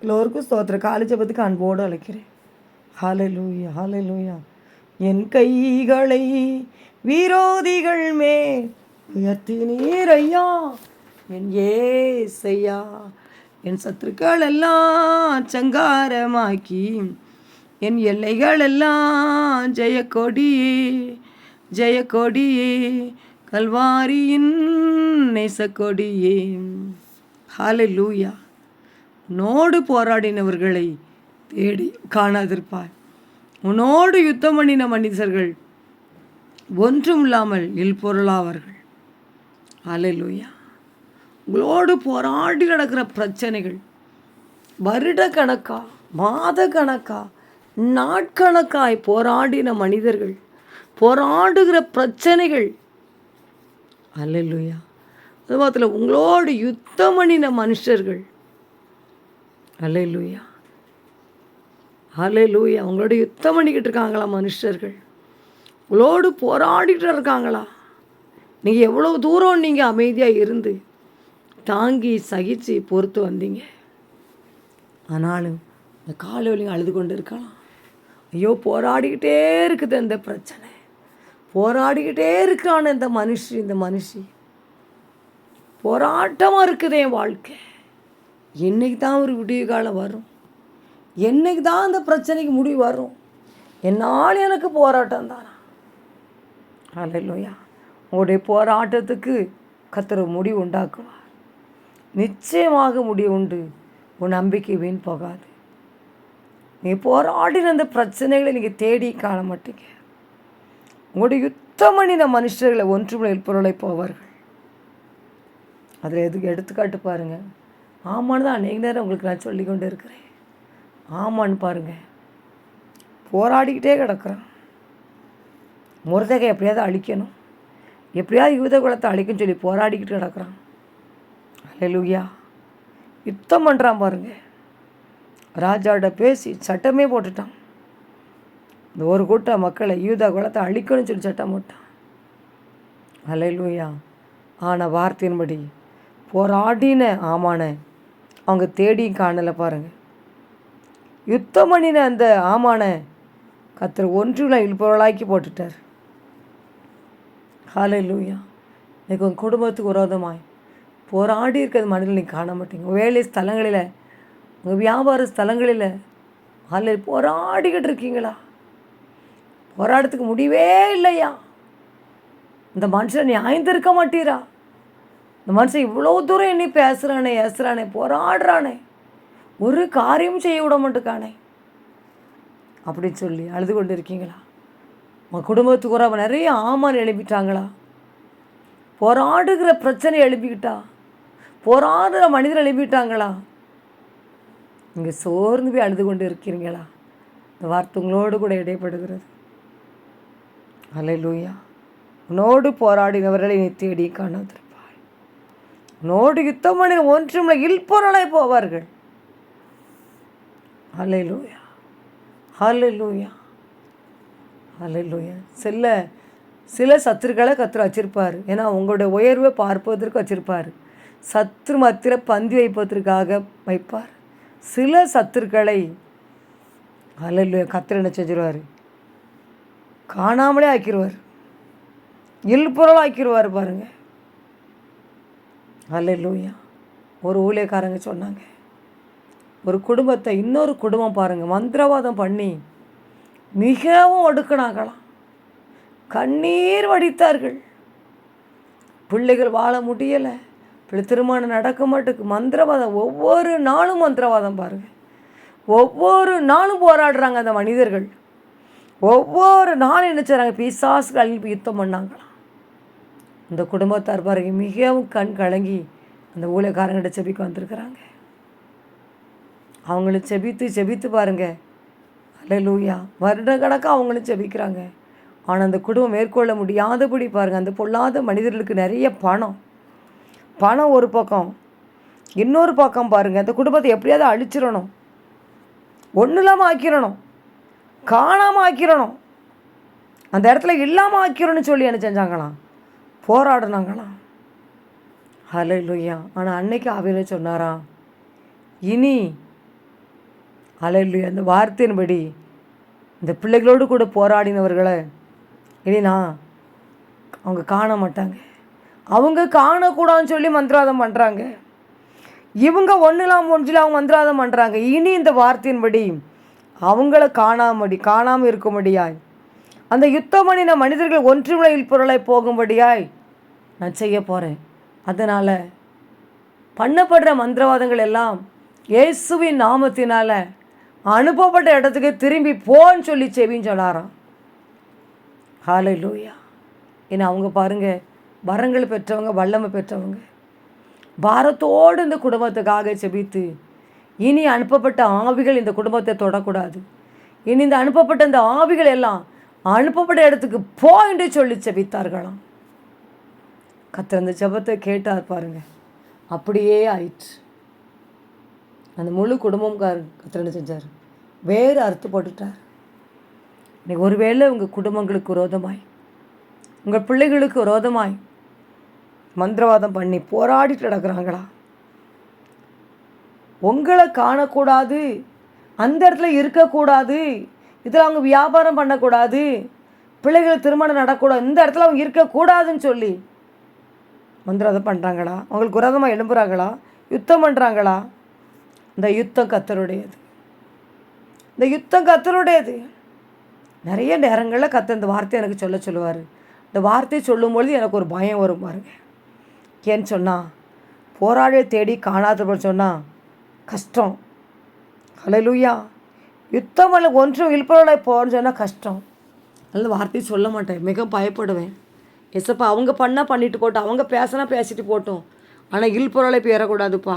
எல்லோருக்கும் ஸ்தோத்திர காலை ஜபத்துக்கு அன்போடு அழைக்கிறேன். ஹாலை லூயா ஹாலை லூயா என் கைகளை விரோதிகள் மே உயர்த்தி நீரையா என் ஏசையா என் சத்துருக்கள் எல்லாம் சங்காரமாக்கி என் எல்லைகள் எல்லாம் ஜெய ஜெயக்கொடியே கல்வாரியின் நேசக்கொடியே. ஹாலை லூயா உன்னோடு போராடினவர்களை தேடி காணாதிருப்பாய். உன்னோடு யுத்தம் பண்ணின மனிதர்கள் ஒன்றும் இல்லாமல் இல்பொருளாவார்கள் அலையிலூயா உங்களோடு போராடி நடக்கிற பிரச்சனைகள் வருட கணக்கா மாத கணக்கா நாட்கணக்காய் போராடின மனிதர்கள் போராடுகிற பிரச்சனைகள். அல்லையா அது மாத்திரம் உங்களோடு யுத்தம் பண்ணின மனுஷர்கள் அல்லையா அல்லையா உங்களோட யுத்தம் பண்ணிக்கிட்டு இருக்காங்களா மனுஷர்கள்? உங்களோடு போராடிட்டு இருக்காங்களா? நீங்கள் எவ்வளோ தூரம் நீங்கள் அமைதியாக இருந்து தாங்கி சகித்து பொறுத்து வந்தீங்க? ஆனாலும் இந்த காலை வலிங்க அழுது கொண்டு இருக்கலாம். ஐயோ போராடிக்கிட்டே இருக்குது இந்த பிரச்சனை. போராடிக்கிட்டே இருக்கான இந்த மனுஷி இந்த மனுஷி. போராட்டமாக இருக்குது என் வாழ்க்கை. என்னைக்கு தான் ஒரு விடிய காலம் வரும்? என்னைக்கு தான் அந்த பிரச்சனைக்கு முடிவு வரும்? என்னால் எனக்கு போராட்டம் தானா? அல்லையா உங்களுடைய போராட்டத்துக்கு கத்துற முடிவு உண்டாக்குவார். நிச்சயமாக முடிவு உண்டு. உன் நம்பிக்கை வீண் போகாது. நீ போராடின அந்த பிரச்சனைகளை நீங்கள் தேடி காண மாட்டீங்க. உங்களுடைய யுத்தம் பண்ணின மனுஷர்களை ஒன்றுமில்லை பொருளை போவார்கள். அதில் எதுக்கு எடுத்துக்காட்டு பாருங்கள் ஆமான்னு தான் அநேக நேரம் உங்களுக்கு நான் சொல்லி கொண்டு இருக்கிறேன். ஆமான்னு பாருங்கள் போராடிக்கிட்டே கிடக்குறான். முருதகை எப்படியாவது அழிக்கணும். எப்படியாவது யூத குலத்தை அழிக்கணும்னு சொல்லி போராடிக்கிட்டு கிடக்குறான். அல்லூயா யுத்தம் பண்ணுறான் பாருங்க. ராஜாவோட பேசி சட்டமே போட்டுட்டான். இந்த ஒரு கூட்டம் மக்களை யூதா குலத்தை அழிக்கணும்னு சொல்லி சட்டம் போட்டான். அலையிலூயா ஆன வார்த்தையின்படி போராடின ஆமான. அவங்க தேடியும் காணலை பாருங்கள் யுத்தம் பண்ணின அந்த ஆமான கத்தர் ஒன்றுல இழுப்பவளாக்கி போட்டுட்டார். ஹாலை லூயா இன்னைக்கு உங்கள் குடும்பத்துக்கு விரோதமாய். போராடி இருக்கிறது மனிதர்கள் நீங்கள் காண மாட்டீங்க. வேலை ஸ்தலங்களில் உங்கள் வியாபார ஸ்தலங்களில் காலையில் போராடிக்கிட்டு இருக்கீங்களா? போராடத்துக்கு முடிவே இல்லையா? இந்த மனுஷன் இருக்க மாட்டீரா? இந்த மனுஷன் இவ்வளோ தூரம் என்னை பேசுகிறானே ஏசுகிறானே போராடுறானே. ஒரு காரியம் செய்ய விட மாட்டுக்கானே. அப்படின்னு சொல்லி அழுது கொண்டு இருக்கீங்களா உங்கள் குடும்பத்துக்கு ஒரு நிறைய ஆமான் எழுப்பிட்டாங்களா? போராடுகிற பிரச்சனை எழுப்பிக்கிட்டா? போராடுற மனிதர் எழுப்பிட்டாங்களா? நீங்கள் சோர்ந்து போய் அழுது கொண்டு இருக்கிறீங்களா இந்த வார்த்தை உங்களோடு கூட இடைப்படுகிறது. அலை லூயா உன்னோடு போராடினவர்களை நீ தேடி காணாது உன்னோடு யுத்தம் பண்ணி ஒன்றும் இல்பொருளாய் போவார்கள். அலை லூயா ஹலை லூயா அலை லூயா செல்ல சில சத்துருக்களை கத்திர வச்சிருப்பார். ஏன்னா உங்களுடைய உயர்வை பார்ப்பதற்கு வச்சிருப்பார். சத்ரு மத்திர பந்தி வைப்பதற்காக வைப்பார். சில சத்துருக்களை ஹalleluya கத்திர என்ன செஞ்சிருவார்? காணாமலே ஆக்கிடுவார் இல்பொருள் ஆக்கிடுவார் பாருங்க லூயா ஒரு ஊழியக்காரங்க சொன்னாங்க ஒரு குடும்பத்தை இன்னொரு குடும்பம் பாருங்கள் மந்திரவாதம் பண்ணி மிகவும் ஒடுக்கினாங்களாம். கண்ணீர் வடித்தார்கள். பிள்ளைகள் வாழ முடியலை பிள்ளை திருமணம் நடக்க மாட்டுக்கு மந்திரவாதம் ஒவ்வொரு நாளும் மந்திரவாதம் பாருங்கள் ஒவ்வொரு நாளும் போராடுறாங்க அந்த மனிதர்கள். ஒவ்வொரு நாளும் என்ன செய்கிறாங்க பிசாசுகள் யுத்தம் பண்ணாங்களாம். இந்த குடும்பத்தார் பாருங்க மிகவும் கண் கலங்கி அந்த ஊழியக்காரங்கிட்ட செபிக்க வந்திருக்கிறாங்க. அவங்களும் செபித்து செபித்து பாருங்க. அல்லூயா வருட கணக்காக அவங்களும் செபிக்கிறாங்க. ஆனால் அந்த குடும்பம் மேற்கொள்ள முடியாதபடி பாருங்கள் அந்த பொல்லாத மனிதர்களுக்கு நிறைய பணம். பணம் ஒரு பக்கம். இன்னொரு பக்கம் பாருங்கள் அந்த குடும்பத்தை எப்படியாவது அழிச்சிடணும். ஒன்றும் இல்லாமல் ஆக்கிடணும். காணாமல் ஆக்கிடணும். அந்த இடத்துல இல்லாமல் ஆக்கிடணும்னு சொல்லி என்ன செஞ்சாங்களாம்? போராடினாங்களாம் ஹலோ லூயா ஆனால் அன்னைக்கு ஆவியில் சொன்னாராம் இனி அலையில அந்த வார்த்தையின்படி இந்த பிள்ளைகளோடு கூட போராடினவர்களை இனி நான் அவங்க காண மாட்டாங்க. அவங்க காணக்கூடாதுன்னு சொல்லி மந்திராதம் பண்ணுறாங்க இவங்க ஒன்றுலாம் ஒன்றில் மந்திராதம் பண்ணுறாங்க இனி இந்த வார்த்தையின்படி அவங்கள காணாமடி காணாமல் இருக்கும்படியாய் அந்த யுத்தம் பண்ணின மனிதர்கள் ஒன்றுமில்லையில் பொருளை போகும்படியாய் நான் செய்ய போகிறேன் அதனால் பண்ணப்படுற மந்திரவாதங்கள் எல்லாம் இயேசுவின் நாமத்தினால் அனுப்பப்பட்ட இடத்துக்கு திரும்பி போன்னு சொல்லி செவின்னு சொல்லாராம் ஹாலை லூயா ஏன்னா அவங்க பாருங்கள் வரங்கள் பெற்றவங்க வல்லமை பெற்றவங்க. பாரத்தோடு இந்த குடும்பத்துக்காக செபித்து இனி அனுப்பப்பட்ட ஆவிகள் இந்த குடும்பத்தை தொடக்கூடாது. இனி இந்த அனுப்பப்பட்ட இந்த ஆவிகள் எல்லாம் அனுப்பப்பட்ட இடத்துக்கு போ என்று சொல்லி செபித்தார்களாம் கத்திர அந்த ஜெபத்தை கேட்டார் பாருங்க. அப்படியே ஆயிற்று. அந்த முழு குடும்பம் கத்திரன்னு செஞ்சார்? வேறு அறுத்து போட்டுட்டார். இன்னைக்கு ஒருவேளை உங்கள் குடும்பங்களுக்கு விரோதமாய் உங்கள் பிள்ளைகளுக்கு விரோதமாய் மந்திரவாதம் பண்ணி போராடிட்டு நடக்கிறாங்களா? உங்களை காணக்கூடாது அந்த இடத்துல இருக்கக்கூடாது இதில் அவங்க வியாபாரம் பண்ணக்கூடாது. பிள்ளைகள் திருமணம் நடக்கூடாது. இந்த இடத்துல அவங்க இருக்கக்கூடாதுன்னு சொல்லி. மந்திரதம் பண்ணுறாங்களா அவங்களுக்கு விரோதமாக எழும்புறாங்களா? யுத்தம் பண்ணுறாங்களா இந்த யுத்தம் கத்தருடையது. இந்த யுத்தம் கத்தருடையது. நிறைய நேரங்களில் கத்த இந்த வார்த்தை எனக்கு சொல்ல சொல்லுவார். இந்த வார்த்தையை சொல்லும்பொழுது எனக்கு ஒரு பயம் வரும் பாருங்க. ஏன்னு சொன்னால் போராடிய தேடி காணாதவர்கள் சொன்னால் கஷ்டம். ஹalleluya யுத்தம் அல்ல ஒன்றும் இல்பொருளை போன்னு சொன்னால் கஷ்டம். நல்ல வார்த்தையை சொல்ல மாட்டேன். மிக பயப்படுவேன். எசப்பா அவங்க பண்ணால் பண்ணிட்டு போட்டோம். அவங்க பேசினா பேசிட்டு போட்டோம். ஆனால் இல்பொருளை பேரக்கூடாதுப்பா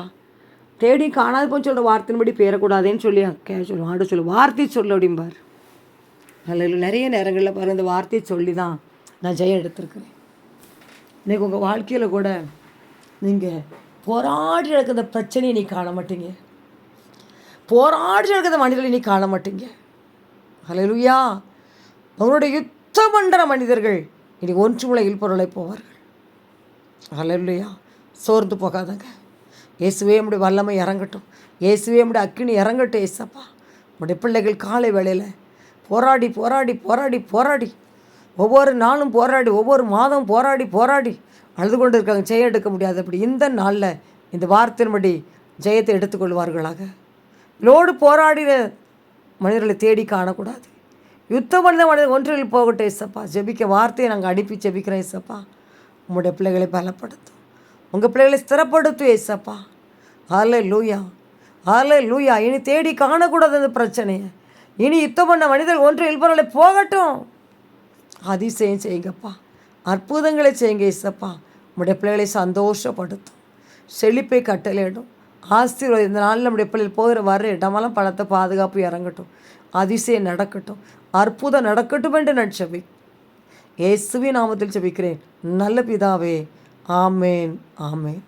தேடி காணாது போன்னு சொல்கிற வார்த்தையின்படி பேரக்கூடாதுன்னு சொல்லி கே சொல்லுவோம் ஆட சொல்லு வார்த்தை சொல்லு அப்படிம்பார். அதில் நிறைய நேரங்களில் பாரு இந்த வார்த்தையை சொல்லி தான் நான் ஜெயம் எடுத்திருக்கிறேன். இன்றைக்கி உங்கள் வாழ்க்கையில் கூட நீங்கள் போராடி நடக்கிற பிரச்சனையை நீ காண மாட்டீங்க. போராடி இருக்கிற மனிதர்களை இனி காண மாட்டீங்க. ஹalleluya. அவருடைய யுத்தம் பண்ணுற மனிதர்கள் இனி ஒன்று முளையில் பொருளை போவார்கள். ஹalleluya. சோர்ந்து போகாதங்க. இயேசுவே நம்முடைய வல்லமை இறங்கட்டும். இயேசுவே நம்முடைய அக்கினி இறங்கட்டும் ஏசப்பா நம்முடைய பிள்ளைகள் காலை வேளையில் போராடி போராடி போராடி போராடி. ஒவ்வொரு நாளும் போராடி ஒவ்வொரு மாதம் போராடி போராடி அழுது கொண்டு இருக்காங்க ஜெயம் எடுக்க முடியாது அப்படி இந்த நாளில் இந்த வார்த்தையின்படி ஜெயத்தை எடுத்துக்கொள்வார்களாக. லோடு போராடின மனிதர்களை தேடி காணக்கூடாது. யுத்தம் பண்ண மனிதர் ஒன்றில் போகட்டும் ஏசப்பா ஜெபிக்க வார்த்தையை நாங்கள் அனுப்பி ஜெபிக்கிறோம் ஏசப்பா உங்களுடைய பிள்ளைகளை பலப்படுத்தும். உங்கள் பிள்ளைகளை ஸ்திரப்படுத்தும் ஏசப்பா ஆலை லூயா ஆலை லூயா இனி தேடி காணக்கூடாது அந்த பிரச்சனையை. இனி யுத்தம் பண்ண மனிதர் ஒன்று இல்பொருளை போகட்டும். அதிசயம் செய்யுங்கப்பா. அற்புதங்களை செய்யுங்க இசப்பா உங்களுடைய பிள்ளைகளை சந்தோஷப்படுத்தும். செழிப்பை கட்டளையிடும். ஆசீர்வாதம் இந்த நாளில் நம்முடைய பிள்ளைகள் போகிற வர இடமெல்லாம் பணத்தை பாதுகாப்பு இறங்கட்டும். அதிசயம் நடக்கட்டும். அற்புதம் நடக்கட்டும் என்று நான் செபி இயேசுவி நாமத்தில் செபிக்கிறேன் நல்ல பிதாவே ஆமேன் ஆமேன்.